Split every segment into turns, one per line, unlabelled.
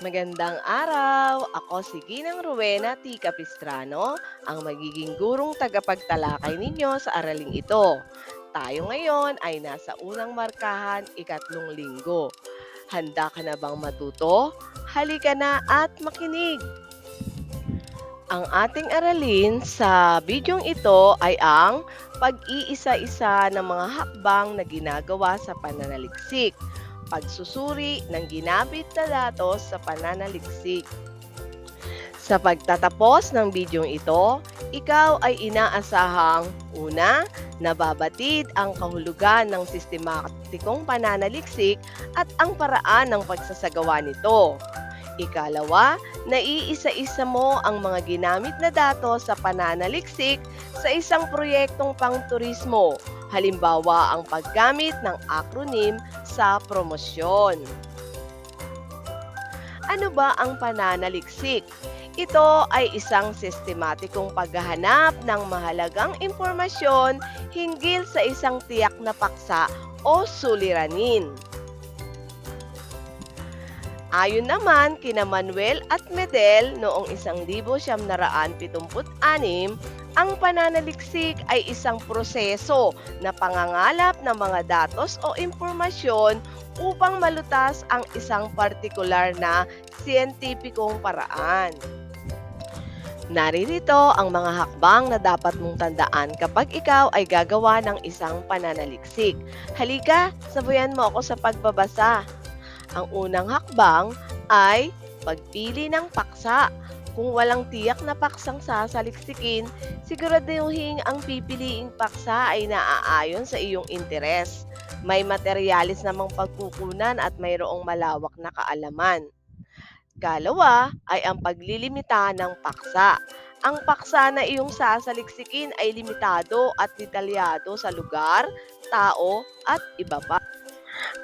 Magandang araw! Ako si Ginang Rowena T. Capistrano, ang magiging gurong tagapagtalakay ninyo sa araling ito. Tayo ngayon ay nasa unang markahan, ikatlong linggo. Handa ka na bang matuto? Halika na at makinig! Ang ating aralin sa bidyong ito ay ang pag-iisa-isa ng mga hakbang na ginagawa sa pananaliksik pagsusuri ng ginamit na datos sa pananaliksik. Sa pagtatapos ng bidyong ito, ikaw ay inaasahang una, nababatid ang kahulugan ng sistematikong pananaliksik at ang paraan ng pagsasagawa nito. Ikalawa, naiisa-isa mo ang mga ginamit na datos sa pananaliksik sa isang proyektong pangturismo Halimbawa, ang paggamit ng acronym sa promosyon. Ano ba ang pananaliksik? Ito ay isang sistematikong paghahanap ng mahalagang impormasyon hinggil sa isang tiyak na paksa o suliranin. Ayon naman kina Manuel at Medel noong 1976, ang pananaliksik ay isang proseso na pangangalap ng mga datos o impormasyon upang malutas ang isang partikular na siyentipikong paraan. Naririto ang mga hakbang na dapat mong tandaan kapag ikaw ay gagawa ng isang pananaliksik. Halika, sabayan mo ako sa pagbabasa. Ang unang hakbang ay pagpili ng paksa. Kung walang tiyak na paksang sasaliksikin, siguraduhin ang pipiliing paksa ay naaayon sa iyong interes. May materialis namang pagkukunan at mayroong malawak na kaalaman. Kalawa ay ang paglilimita ng paksa. Ang paksa na iyong sasaliksikin ay limitado at detalyado sa lugar, tao at iba pa.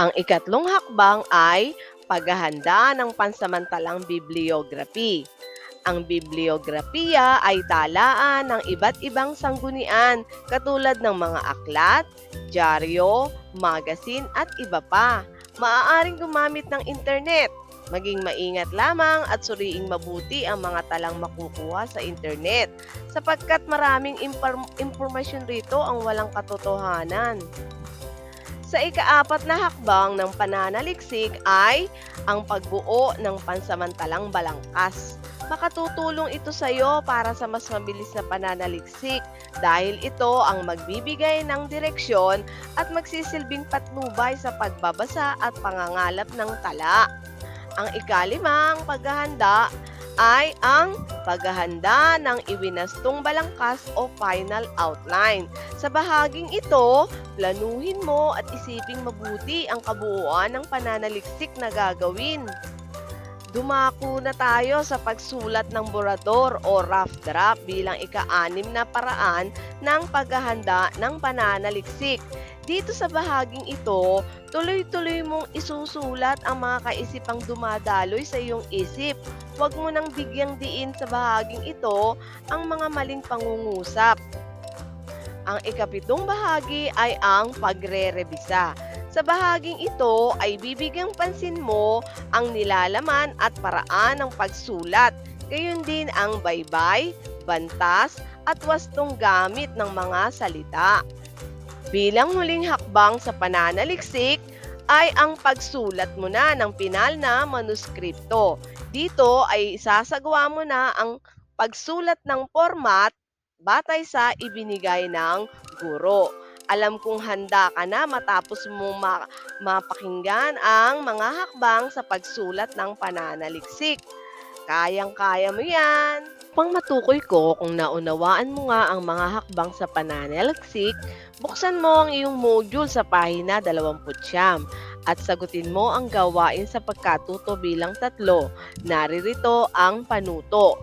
Ang ikatlong hakbang ay paghahanda ng pansamantalang bibliography. Ang bibliografiya ay talaan ng iba't ibang sanggunian katulad ng mga aklat, dyaryo, magazine at iba pa. Maaaring gumamit ng internet. Maging maingat lamang at suriing mabuti ang mga talang makukuha sa internet sapagkat maraming impor- impormasyon rito ang walang katotohanan. Sa ikaapat na hakbang ng pananaliksik ay ang pagbuo ng pansamantalang balangkas. Makatutulong ito sa iyo para sa mas mabilis na pananaliksik dahil ito ang magbibigay ng direksyon at magsisilbing patnubay sa pagbabasa at pangangalap ng tala. Ang ikalimang paghahanda ay ang paghahanda ng iwinastong balangkas o final outline. Sa bahaging ito, planuhin mo at isiping mabuti ang kabuuan ng pananaliksik na gagawin. Dumako na tayo sa pagsulat ng borador o rough draft bilang ika-anim na paraan ng paghahanda ng pananaliksik. Dito sa bahaging ito, tuloy-tuloy mong isusulat ang mga kaisipang dumadaloy sa iyong isip. Huwag mo nang bigyang diin sa bahaging ito ang mga maling pangungusap. Ang ikapitong bahagi ay ang pagre-rebisa. Sa bahaging ito ay bibigyang pansin mo ang nilalaman at paraan ng pagsulat. Gayon din ang baybay, bantas at wastong gamit ng mga salita. Bilang huling hakbang sa pananaliksik ay ang pagsulat mo na ng pinal na manuskripto. Dito ay isasagawa mo na ang pagsulat ng format batay sa ibinigay ng guro. Alam kong handa ka na matapos mo ma- mapakinggan ang mga hakbang sa pagsulat ng pananaliksik. Kayang-kaya mo yan! Pang matukoy ko kung naunawaan mo nga ang mga hakbang sa pananaliksik, buksan mo ang iyong module sa pahina 20 at sagutin mo ang gawain sa pagkatuto bilang tatlo. Naririto ang panuto.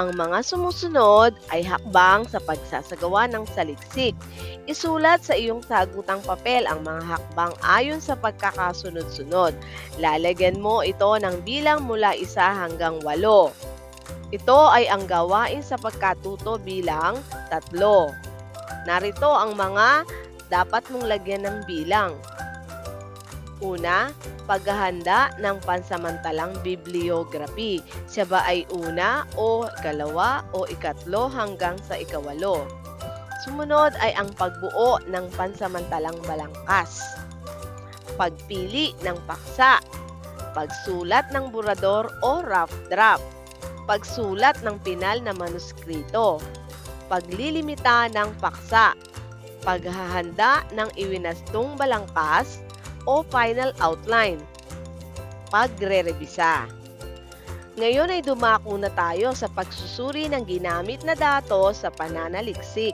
Ang mga sumusunod ay hakbang sa pagsasagawa ng saliksik. Isulat sa iyong sagutang papel ang mga hakbang ayon sa pagkakasunod-sunod. Lalagyan mo ito ng bilang mula isa hanggang walo. Ito ay ang gawain sa pagkatuto bilang tatlo. Narito ang mga dapat mong lagyan ng bilang. Una, paghahanda ng pansamantalang bibliography. Siya ba ay una o ikalawa o ikatlo hanggang sa ikawalo? Sumunod ay ang pagbuo ng pansamantalang balangkas. Pagpili ng paksa. Pagsulat ng burador o rough draft. Pagsulat ng pinal na manuskrito. Paglilimita ng paksa. Paghahanda ng iwinastong balangkas o final outline. Pagre-rebisa. Ngayon ay dumako na tayo sa pagsusuri ng ginamit na datos sa pananaliksik.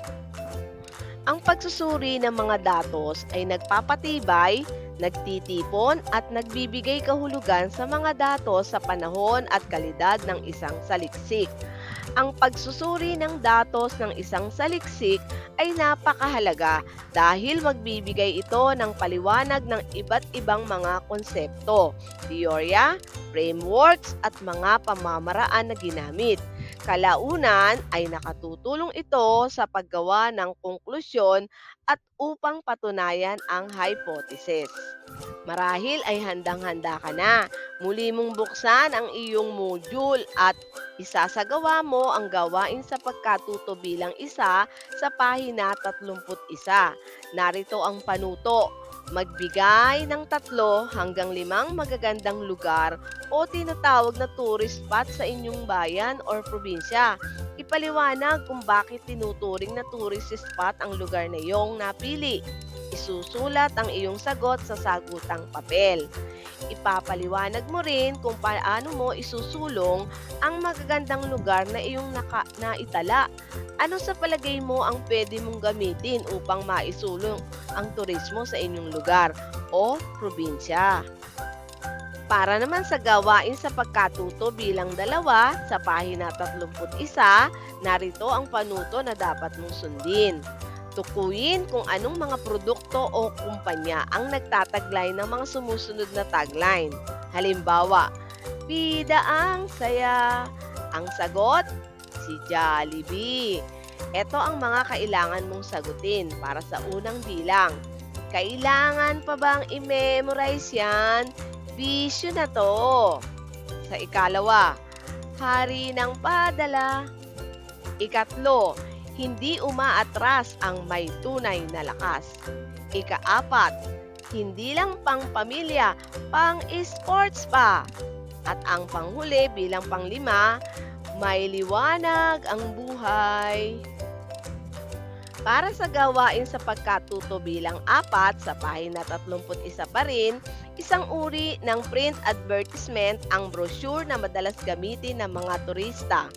Ang pagsusuri ng mga datos ay nagpapatibay, nagtitipon at nagbibigay kahulugan sa mga datos sa panahon at kalidad ng isang saliksik. Ang pagsusuri ng datos ng isang saliksik ay napakahalaga dahil magbibigay ito ng paliwanag ng iba't ibang mga konsepto, teorya, frameworks at mga pamamaraan na ginamit. Kalaunan ay nakatutulong ito sa paggawa ng konklusyon at upang patunayan ang hypothesis. Marahil ay handang-handa ka na. Muli mong buksan ang iyong module at isasagawa mo ang gawain sa pagkatuto bilang isa sa pahina 31. Narito ang panuto. Magbigay ng tatlo hanggang limang magagandang lugar o tinatawag na tourist spot sa inyong bayan or probinsya. Ipaliwanag kung bakit tinuturing na tourist spot ang lugar na iyong napili. Isusulat ang iyong sagot sa sagutang papel. Ipapaliwanag mo rin kung paano mo isusulong ang magagandang lugar na iyong naka, naitala. Ano sa palagay mo ang pwede mong gamitin upang maisulong ang turismo sa inyong lugar o probinsya? Para naman sa gawain sa pagkatuto bilang dalawa sa pahina 31, narito ang panuto na dapat mong sundin. Tukuyin kung anong mga produkto o kumpanya ang nagtataglay ng mga sumusunod na tagline. Halimbawa, Bida ang saya. Ang sagot, si Jollibee. Ito ang mga kailangan mong sagutin para sa unang bilang. Kailangan pa bang i-memorize yan? Bisyo na to. Sa ikalawa, hari ng padala. Ikatlo, hindi umaatras ang may tunay na lakas. Ikaapat, hindi lang pang pamilya, pang sports pa. At ang panghuli bilang panglima, may liwanag ang buhay. Para sa gawain sa pagkatuto bilang apat sa pahina 31 pa rin, isang uri ng print advertisement ang brochure na madalas gamitin ng mga turista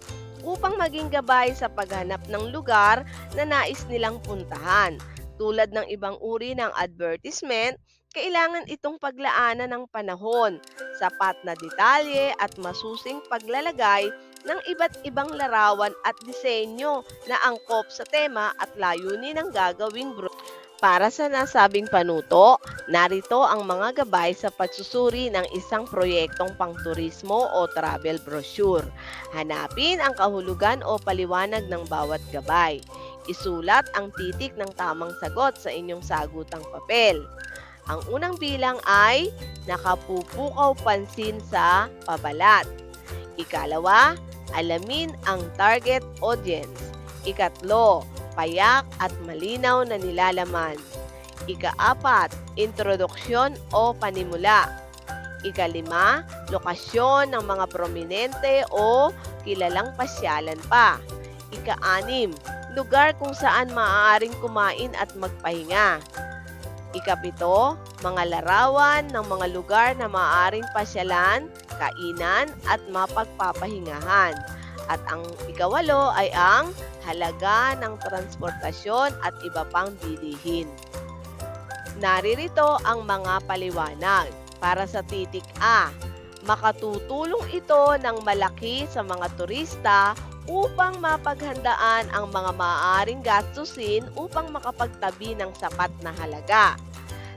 upang maging gabay sa paghanap ng lugar na nais nilang puntahan. Tulad ng ibang uri ng advertisement, kailangan itong paglaanan ng panahon, sapat na detalye at masusing paglalagay ng iba't ibang larawan at disenyo na angkop sa tema at layunin ng gagawing bro. Para sa nasabing panuto, narito ang mga gabay sa pagsusuri ng isang proyektong pangturismo o travel brochure. Hanapin ang kahulugan o paliwanag ng bawat gabay. Isulat ang titik ng tamang sagot sa inyong sagutang papel. Ang unang bilang ay nakapupukaw pansin sa pabalat. Ikalawa, alamin ang target audience. Ikatlo, payak at malinaw na nilalaman. Ikaapat, introduksyon o panimula. Ikalima, lokasyon ng mga prominente o kilalang pasyalan pa. Ikaanim, lugar kung saan maaaring kumain at magpahinga. Ikapito, mga larawan ng mga lugar na maaaring pasyalan, kainan at mapagpapahingahan. At ang ikawalo ay ang halaga ng transportasyon at iba pang bilihin. Naririto ang mga paliwanag. Para sa titik A, makatutulong ito ng malaki sa mga turista upang mapaghandaan ang mga maaaring gastusin upang makapagtabi ng sapat na halaga.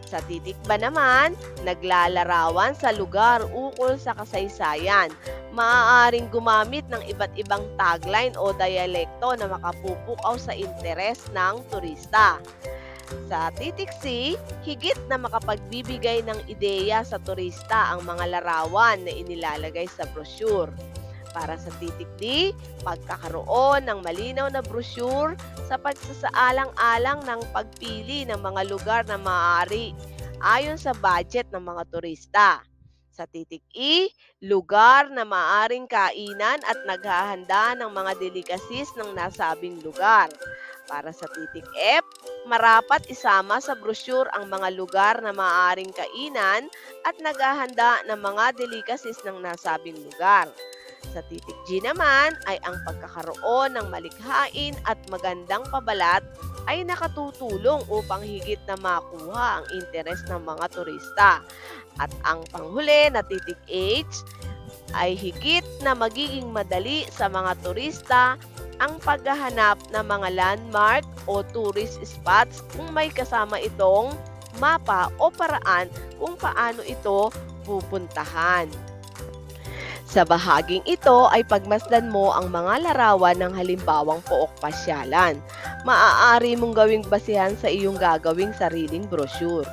Sa titik ba naman, naglalarawan sa lugar ukol sa kasaysayan. Maaaring gumamit ng iba't ibang tagline o dialekto na makapupukaw sa interes ng turista. Sa titik C, higit na makapagbibigay ng ideya sa turista ang mga larawan na inilalagay sa brochure. Para sa titik D, pagkakaroon ng malinaw na brochure sa pagsasaalang-alang ng pagpili ng mga lugar na maaari ayon sa budget ng mga turista. Sa titik E, lugar na maaring kainan at naghahanda ng mga delicacies ng nasabing lugar. Para sa titik F, marapat isama sa brochure ang mga lugar na maaaring kainan at naghahanda ng mga delicacies ng nasabing lugar. Sa titik G naman ay ang pagkakaroon ng malikhain at magandang pabalat ay nakatutulong upang higit na makuha ang interes ng mga turista. At ang panghuli na titik H ay higit na magiging madali sa mga turista ang paghahanap ng mga landmark o tourist spots kung may kasama itong mapa o paraan kung paano ito pupuntahan. Sa bahaging ito ay pagmasdan mo ang mga larawan ng halimbawang pook pasyalan. Maaari mong gawing basihan sa iyong gagawing sariling brochure.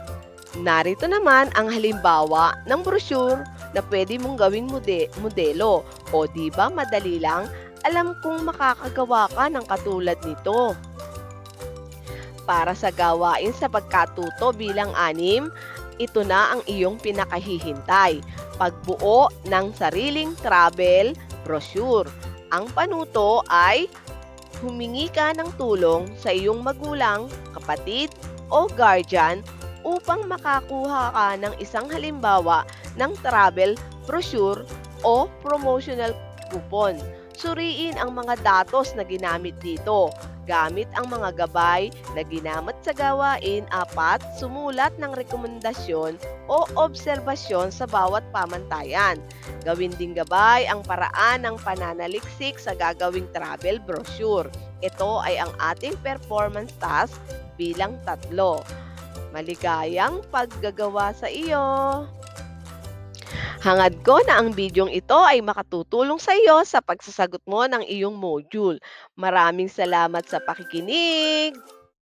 Narito naman ang halimbawa ng brochure na pwede mong gawing mode- modelo. O di ba madali lang? Alam kong makakagawa ka ng katulad nito. Para sa gawain sa pagkatuto bilang anim, ito na ang iyong pinakahihintay. Pagbuo ng sariling travel brochure. Ang panuto ay humingi ka ng tulong sa iyong magulang, kapatid, o guardian upang makakuha ka ng isang halimbawa ng travel brochure o promotional coupon. Suriin ang mga datos na ginamit dito. Gamit ang mga gabay na ginamit sa gawain apat, sumulat ng rekomendasyon o obserbasyon sa bawat pamantayan. Gawin din gabay ang paraan ng pananaliksik sa gagawing travel brochure. Ito ay ang ating performance task bilang tatlo. Maligayang paggagawa sa iyo! Hangad ko na ang bidyong ito ay makatutulong sa iyo sa pagsasagot mo ng iyong module. Maraming salamat sa pakikinig!